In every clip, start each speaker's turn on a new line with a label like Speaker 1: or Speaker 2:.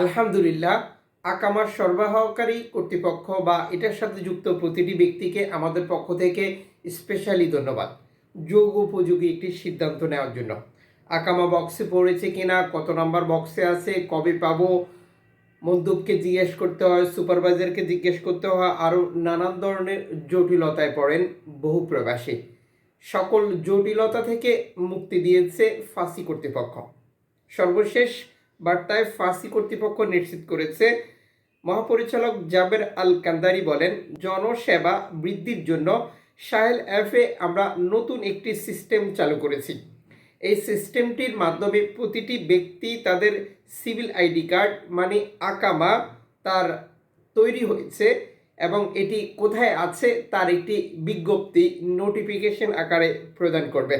Speaker 1: আলহামদুলিল্লাহ আকামার সরবরাহকারী কর্তৃপক্ষ বা এটার সাথে যুক্ত প্রতিটি ব্যক্তিকে আমাদের পক্ষ থেকে স্পেশালি ধন্যবাদ। যোগ উপযোগী একটি সিদ্ধান্ত নেওয়ার জন্য। আকামা বক্সে পড়েছে কিনা, কত নাম্বার বক্সে আছে, কবে পাবো মধ্যপকে জিজ্ঞেস করতে হয় সুপারভাইজারকে জিজ্ঞেস করতে হয়, আরও নানান ধরনের জটিলতায় পড়েন বহু প্রবাসী। সকল জটিলতা থেকে মুক্তি দিয়েছে ফাঁসি কর্তৃপক্ষ। সর্বশেষ বার্তায় ফাঁসি কর্তৃপক্ষ নিশ্চিত করেছে। মহাপরিচালক জাবের আল কান্দারি বলেন, জনসেবা বৃদ্ধির জন্য সাহেল অ্যাপে আমরা নতুন একটি সিস্টেম চালু করেছি। এই সিস্টেমটির মাধ্যমে প্রতিটি ব্যক্তি তাদের সিভিল আইডি কার্ড মানে আকামা, তার তৈরি হয়েছে এবং এটি কোথায় আছে তার একটি বিজ্ঞপ্তি, নোটিফিকেশন আকারে প্রদান করবে।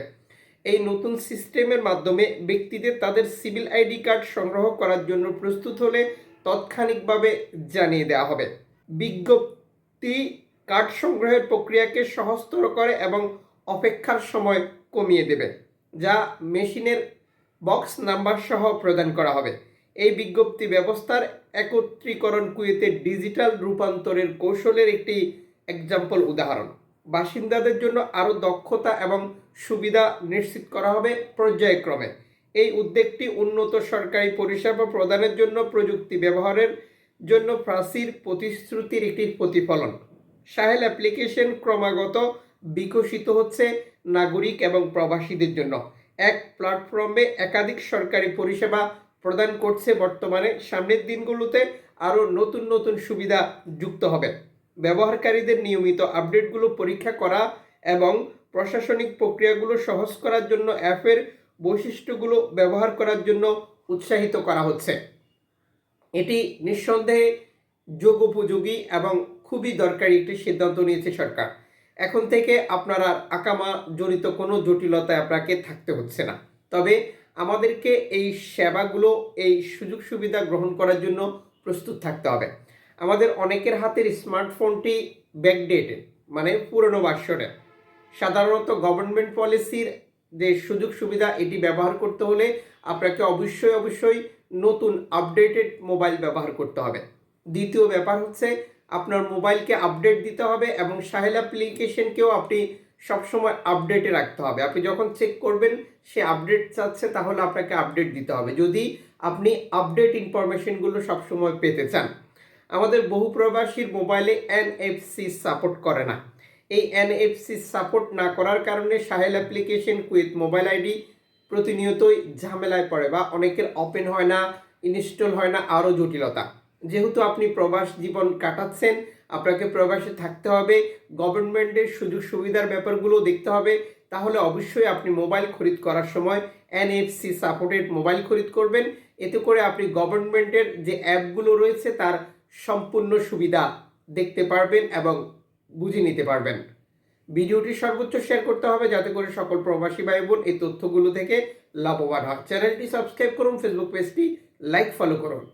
Speaker 1: এই নতুন সিস্টেমের মাধ্যমে ব্যক্তিদের তাদের সিভিল আইডি কার্ড সংগ্রহ করার জন্য প্রস্তুত হলে তাৎক্ষণিকভাবে জানিয়ে দেওয়া হবে। বিজ্ঞপ্তি কার্ড সংগ্রহের প্রক্রিয়াকে সহজতর করে এবং অপেক্ষার সময় কমিয়ে দেবে, যা মেশিনের বক্স নাম্বার সহ প্রদান করা হবে। এই বিজ্ঞপ্তি ব্যবস্থার একত্রীকরণ কুয়েতে ডিজিটাল রূপান্তরের কৌশলের একটি এক্সাম্পল উদাহরণ। বাসিন্দাদের জন্য আরও দক্ষতা এবং সুবিধা নিশ্চিত করা হবে পর্যায়ক্রমে। এই উদ্যোগটি উন্নত সরকারি পরিষেবা প্রদানের জন্য, প্রযুক্তি ব্যবহারের জন্য ফ্রাসির প্রতিশ্রুতির একটি প্রতিফলন। সাহেল অ্যাপ্লিকেশন ক্রমাগত বিকশিত হচ্ছে নাগরিক এবং প্রবাসীদের জন্য। এক প্ল্যাটফর্মে একাধিক সরকারি পরিষেবা প্রদান করছে বর্তমানে। সামনের দিনগুলোতে আরও নতুন নতুন সুবিধা যুক্ত হবে। ব্যবহারকারীদের নিয়মিত আপডেটগুলো পরীক্ষা করা এবং প্রশাসনিক প্রক্রিয়াগুলো সহজ করার জন্য অ্যাপের বৈশিষ্ট্যগুলো ব্যবহার করার জন্য উৎসাহিত করা হচ্ছে। এটি নিঃসন্দেহে যোগ উপযোগী এবং খুবই দরকারি একটি সিদ্ধান্ত নিয়েছে সরকার। এখন থেকে আপনারা আকামা জড়িত কোনো জটিলতায় আপনাকে থাকতে হচ্ছে না। তবে আমাদেরকে এই সেবাগুলো, এই সুযোগ সুবিধা গ্রহণ করার জন্য প্রস্তুত থাকতে হবে। আমাদের অনেকের হাতের স্মার্টফোনটি ব্যাকডেটেড মানে পুরনো ভার্সনের সাধারণত গভর্নমেন্ট পলিসির যে সুযোগ সুবিধা, এটি ব্যবহার করতে হলে আপনাকে অবশ্যই অবশ্যই নতুন আপডেটেড মোবাইল ব্যবহার করতে হবে। দ্বিতীয় ব্যাপার হচ্ছে, আপনার মোবাইলকে আপডেট দিতে হবে এবং সাহেল অ্যাপ্লিকেশনকেও আপনি সবসময় আপডেটে রাখতে হবে। আপনি যখন চেক করবেন, সে আপডেট চাচ্ছে, তাহলে আপনাকে আপডেট দিতে হবে। যদি আপনি আপডেট ইনফরমেশনগুলো সবসময় পেতে চান আমাদের বহু প্রবাসীর মোবাইলে এনএফসি সাপোর্ট করে না। এই এনএফসি সাপোর্ট না করার কারণে সাহেল অ্যাপ্লিকেশন কুইথ মোবাইল আইডি প্রতিনিয়তই ঝামেলায় পড়ে বা অনেকের ওপেন হয় না ইনস্টল হয় না, আরও জটিলতা। যেহেতু আপনি প্রবাস জীবন কাটাচ্ছেন, আপনাকে প্রবাসে থাকতে হবে গভর্নমেন্টের সুযোগ সুবিধার ব্যাপারগুলো দেখতে হবে, তাহলে অবশ্যই আপনি মোবাইল খরিদ করার সময় এনএফসি সাপোর্টেড মোবাইল খরিদ করবেন। এতে করে আপনি গভর্নমেন্টের যে অ্যাপগুলো রয়েছে, তার সম্পূর্ণ সুবিধা দেখতে পারবেন এবং বুঝে নিতে পারবেন। ভিডিওটি সর্বোচ্চ শেয়ার করতে হবে যাতে করে সকল প্রবাসী ভাই বোন এই তথ্যগুলো থেকে লাভবান হয়। চ্যানেলটি সাবস্ক্রাইব করুন ফেসবুক পেজটি লাইক ফলো করুন।